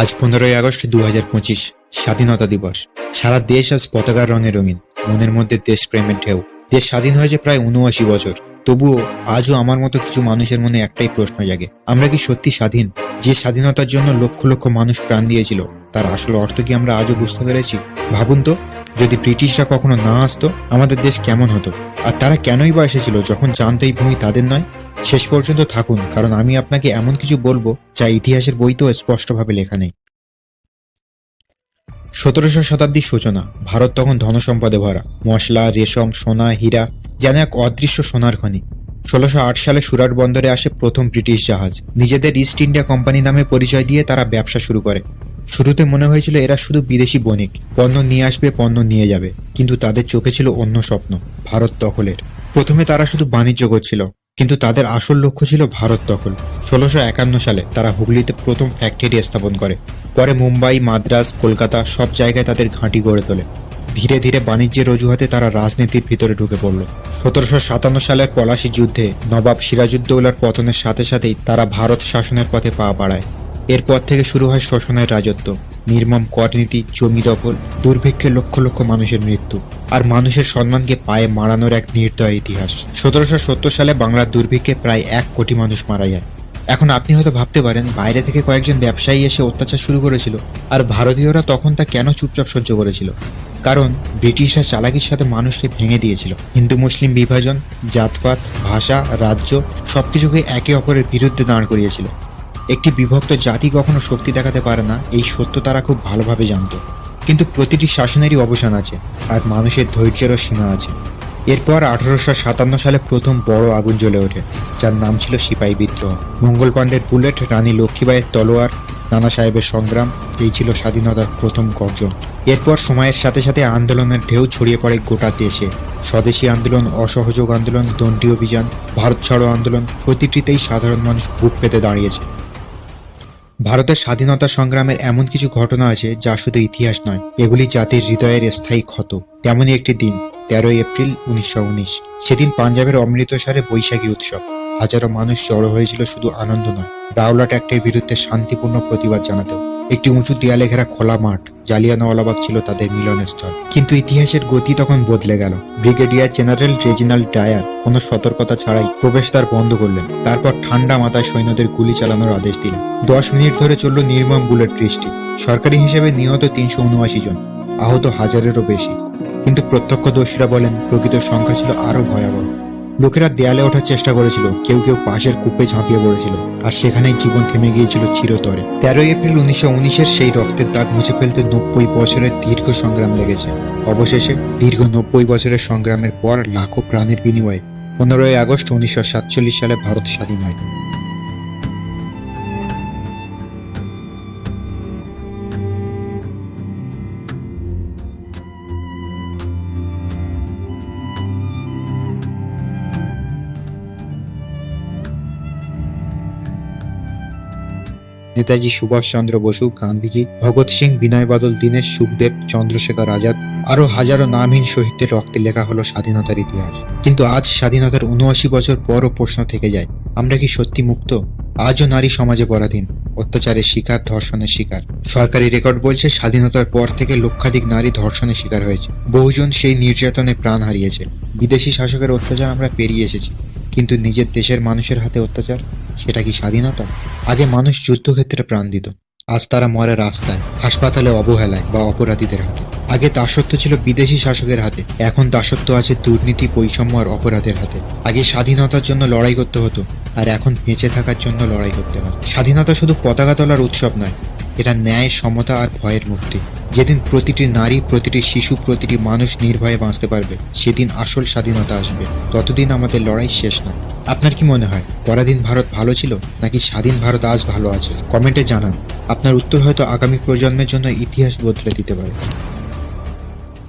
আজ পনেরোই আগস্ট দু হাজার পঁচিশ, স্বাধীনতা দিবস। সারা দেশ আজ পতাকার রঙে রঙিন, মনের মধ্যে দেশপ্রেমের ঢেউ। দেশ স্বাধীন হয়েছে প্রায় উনআশি বছর। তবুও আজও আমার মতো কিছু মানুষের মনে একটাই প্রশ্ন জাগে, আমরা কি সত্যি স্বাধীন? যে স্বাধীনতার জন্য লক্ষ লক্ষ মানুষ প্রাণ দিয়েছিল, তার আসল অর্থ কি আমরা আজও বুঝতে পেরেছি? ভাবুন তো। যদি ব্রিটিশরা কখনো না আসতো, আমাদের দেশ কেমন হতো? আর তারা কেনই বা এসেছিল যখন জানতো এই ভূমি তাদের নয়? শেষ পর্যন্ত থাকুন, কারণ আমি আপনাকে এমন কিছু বলব যা ইতিহাসের বইতেও স্পষ্টভাবে লেখা নেই। সতেরোশো শতাব্দীর সূচনা, ভারত তখন ধনসম্পদে ভরা। মশলা, রেশম, সোনা, হীরা, যেন এক অদৃশ্য সোনার খনি। ষোলোশো আট সালে সুরাট বন্দরে আসে প্রথম ব্রিটিশ জাহাজ। নিজেদের ইস্ট ইন্ডিয়া কোম্পানি নামে পরিচয় দিয়ে তারা ব্যবসা শুরু করে। শুরুতে মনে হয়েছিল এরা শুধু বিদেশি বণিক। পণ্য নিয়ে আসবে, পণ্য নিয়ে যাবে। কিন্তু তাদের চোখে ছিল অন্য স্বপ্ন, ভারত দখলের। প্রথমে তারা শুধু বাণিজ্য করছিল, কিন্তু তাদের আসল লক্ষ্য ছিল ভারত দখল। ষোলোশো একান্ন সালে তারা হুগলিতে প্রথম ফ্যাক্টরি স্থাপন করে। পরে মুম্বাই, মাদ্রাজ, কলকাতা সব জায়গায় তাদের ঘাঁটি গড়ে তোলে। ধীরে ধীরে বাণিজ্যের অজুহাতে তারা রাজনীতির ভিতরে ঢুকে পড়ল। সতেরোশো সাতান্ন সালের পলাশি যুদ্ধে নবাব সিরাজউদ্দৌলার পতনের সাথে সাথেই তারা ভারত শাসনের পথে পা বাড়ায়। এরপর থেকে শুরু হয় শোষণের রাজত্ব। নির্মম করনীতি জমি দখল, দুর্ভিক্ষে লক্ষ লক্ষ মানুষের মৃত্যু আর মানুষের সম্মানকে পায়ে মারানোর এক নির্দয় ইতিহাস। সতেরোশো সত্তর সালে বাংলার দুর্ভিক্ষে প্রায় এক কোটি মানুষ মারা যায়। এখন আপনি হয়তো ভাবতে পারেন, বাইরে থেকে কয়েকজন ব্যবসায়ী এসে অত্যাচার শুরু করেছিল আর ভারতীয়রা তখন তা কেন চুপচাপ সহ্য করেছিল? কারণ ব্রিটিশরা চালাকির সাথে মানুষকে ভেঙে দিয়েছিল। হিন্দু, মুসলিম বিভাজন, জাতপাত, ভাষা, রাজ্য সবকিছুকে একে অপরের বিরুদ্ধে দাঁড় করিয়েছিল। একটি বিভক্ত জাতি কখনো শক্তি দেখাতে পারে না, এই সত্য তারা খুব ভালোভাবে জানত। কিন্তু প্রতিটি শাসনেরই অবসান আছে, আর মানুষের ধৈর্যেরও সীমা আছে। এরপর আঠারোশো সাতান্ন সালে প্রথম বড় আগুন জ্বলে ওঠে, যার নাম ছিল সিপাহী বিদ্রোহ। মঙ্গল পাণ্ডের বুলেট, রানী লক্ষ্মীবাইয়ের তলোয়ার, নানা সাহেবের সংগ্রাম, এই ছিল স্বাধীনতার প্রথম গর্জন। এরপর সময়ের সাথে সাথে আন্দোলনের ঢেউ ছড়িয়ে পড়ে গোটা দেশে। স্বদেশী আন্দোলন, অসহযোগ আন্দোলন, দণ্ডী অভিযান, ভারত ছাড়ো আন্দোলন, প্রতিটিতেই সাধারণ মানুষ বুক পেতে দাঁড়িয়েছে। ভারতের স্বাধীনতা সংগ্রামের এমন কিছু ঘটনা আছে যা শুধু ইতিহাস নয়, এগুলি জাতির হৃদয়ের স্থায়ী ক্ষত। তেমনই একটি দিন, তেরোই এপ্রিল উনিশশো উনিশ। সেদিন পাঞ্জাবের অমৃতসরে বৈশাখী উৎসব। হাজারো মানুষ জড়ো হয়েছিল শুধু আনন্দ নয় রাওলাট অ্যাক্টের বিরুদ্ধে শান্তিপূর্ণ প্রতিবাদ জানাতেও। একটি উঁচু দেয়ালে ঘেরা খোলা মাঠ, জালিয়ানওয়ালাবাগ ছিল তাদের মিলনস্থল কিন্তু ইতিহাসের গতি তখন বদলে গেল। ব্রিগেডিয়ার জেনারেল রেজিনাল্ড ডায়ার কোনো সতর্কতা ছাড়াই প্রবেশদ্বার বন্ধ করলেন। তারপর ঠান্ডা মাথায় সৈন্যদের গুলি চালানোর আদেশ দিলেন। দশ মিনিট ধরে চলল নির্মম বুলেট বৃষ্টি সরকারি হিসেবে নিহত তিনশো উনআশি জন, আহত হাজারেরও বেশি। কিন্তু প্রত্যক্ষদর্শীরা বলেন, প্রকৃত সংখ্যা ছিল আরও ভয়াবহ। লোকেরা দেয়ালে ওঠার চেষ্টা করেছিল, কেউ কেউ পাশের কূপে ঝাঁপিয়ে পড়েছিল, আর সেখানে জীবন থেমে গিয়েছিল চিরতরে। তেরোই এপ্রিল উনিশশো উনিশের সেই রক্তের দাগ মুছে ফেলতে নব্বই বছরের দীর্ঘ সংগ্রাম লেগেছে। অবশেষে দীর্ঘ নব্বই বছরের সংগ্রামের পর লাখো প্রাণের বিনিময়ে পনেরোই আগস্ট উনিশশো সাতচল্লিশ সালে ভারত স্বাধীন হয়। নেতাজি সুভাষচন্দ্র বসু, গান্ধীজি, ভগৎ সিং, বিনয় বাদল, দীনেশ, সুখদেব, চন্দ্রশেখর আজাদ আরও হাজারো নামহীন শহীদদের রক্তে লেখা হলো স্বাধীনতার ইতিহাস। কিন্তু আজ স্বাধীনতার উনআশি বছর পরও প্রশ্ন থেকে যায়, আমরা কি সত্যি মুক্ত? আজও নারী সমাজে পরাধীন, অত্যাচারের শিকার, ধর্ষণের শিকার। সরকারি রেকর্ড বলছে স্বাধীনতার পর থেকে লক্ষাধিক নারী ধর্ষণের শিকার হয়েছে। বহুজন সেই নির্যাতনে প্রাণ হারিয়েছে। বিদেশি শাসকের অত্যাচার আমরা পেরিয়ে এসেছি, কিন্তু নিজের দেশের মানুষের হাতে অত্যাচার, সেটা কি স্বাধীনতা? আগে মানুষ যুদ্ধক্ষেত্রে প্রাণ দিত। আজ তারা মরে রাস্তায়, হাসপাতালে অবহেলায় বা অপরাধীদের হাতে। আগে দাসত্ব ছিল বিদেশি শাসকের হাতে, এখন দাসত্ব আছে দুর্নীতি, বৈষম্য আর অপরাধের হাতে। আগে স্বাধীনতার জন্য লড়াই করতে হতো, আর এখন বেঁচে থাকার জন্য লড়াই করতে হয়। স্বাধীনতা শুধু পতাকা তোলার উৎসব নয়, এটা ন্যায় সমতা আর ভয়ের মুক্তি। যেদিন প্রতিটি নারী, প্রতিটি শিশু, প্রতিটি মানুষ নির্ভয়ে বাঁচতে পারবে, সেদিন আসল স্বাধীনতা আসবে। ততদিন আমাদের লড়াই শেষ না আপনার কি মনে হয়, পরাধীন ভারত ভালো ছিল, নাকি স্বাধীন ভারত আজ ভালো আছে? কমেন্টে জানান। আপনার উত্তর হয়তো আগামী প্রজন্মের জন্য ইতিহাস বদলে দিতে পারে।